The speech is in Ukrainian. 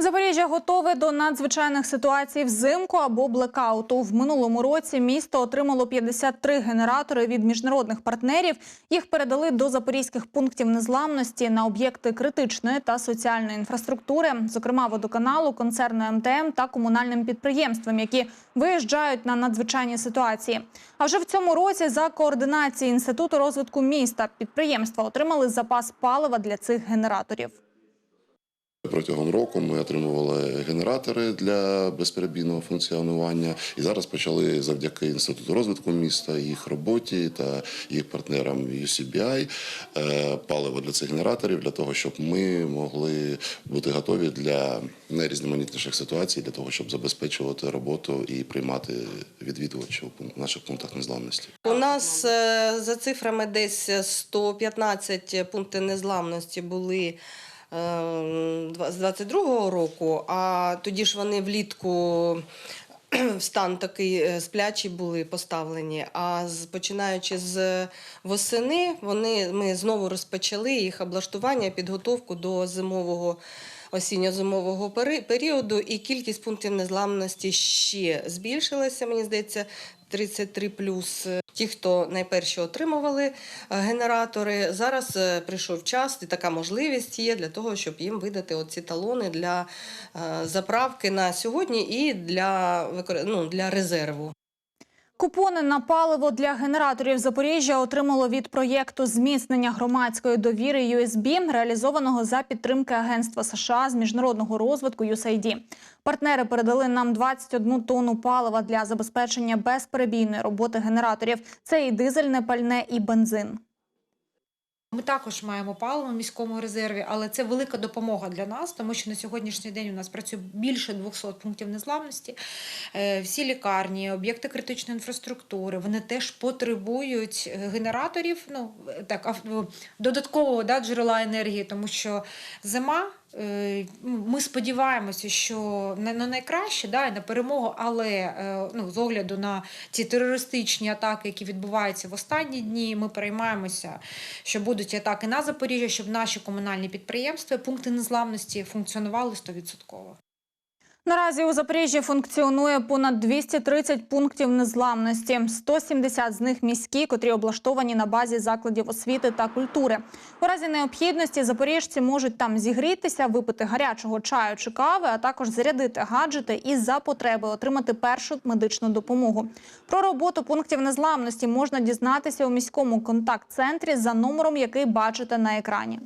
Запоріжжя готове до надзвичайних ситуацій взимку або блекауту. В минулому році місто отримало 53 генератори від міжнародних партнерів. Їх передали до запорізьких пунктів незламності на об'єкти критичної та соціальної інфраструктури, зокрема водоканалу, концерну МТМ та комунальним підприємствам, які виїжджають на надзвичайні ситуації. А вже в цьому році за координації інституту розвитку міста підприємства отримали запас палива для цих генераторів. Протягом року ми отримували генератори для безперебійного функціонування, і зараз почали завдяки інституту розвитку міста, їх роботі та їх партнерам UCBI е, паливо для цих генераторів для того, щоб ми могли бути готові для найрізноманітніших ситуацій, для того, щоб забезпечувати роботу і приймати відвідувачів у наших пунктах незламності. У нас е, за цифрами десь 115 пунктів незламності були з 22-го року, а тоді ж вони влітку в стан такий сплячі були поставлені. А з, починаючи з восени, вони, ми знову розпочали їх облаштування, підготовку до зимового. Осінньо-зимового періоду і кількість пунктів незламності ще збільшилася. Мені здається, 33 плюс. Ті, хто найперші отримували е, генератори, зараз е, прийшов час і така можливість є для того, щоб їм видати оці талони для е, заправки на сьогодні і для, ну, для резерву. Купони на паливо для генераторів Запоріжжя отримало від проєкту зміцнення громадської довіри USB, реалізованого за підтримки Агентства США з міжнародного розвитку USAID. Партнери передали нам 21 тонну палива для забезпечення безперебійної роботи генераторів. Це і дизельне пальне, і бензин. Ми також маємо паливо в міському резерві, але це велика допомога для нас, тому що на сьогоднішній день у нас працює більше 200 пунктів незламності. Е, Всі лікарні, об'єкти критичної інфраструктури, вони теж потребують е, генераторів, ну так ав- додаткового да, джерела енергії, тому що зима. Е, Ми сподіваємося, що на, на найкраще да, і на перемогу, але е, ну, з огляду на ці терористичні атаки, які відбуваються в останні дні, ми переймаємося, що будуть атаки на Запоріжжя, щоб наші комунальні підприємства, пункти незламності функціонували 100%. Наразі у Запоріжжі функціонує понад 230 пунктів незламності. 170 з них міські, котрі облаштовані на базі закладів освіти та культури. У разі необхідності запоріжці можуть там зігрітися, випити гарячого чаю чи кави, а також зарядити гаджети і за потреби отримати першу медичну допомогу. Про роботу пунктів незламності можна дізнатися у міському контакт-центрі за номером, який бачите на екрані.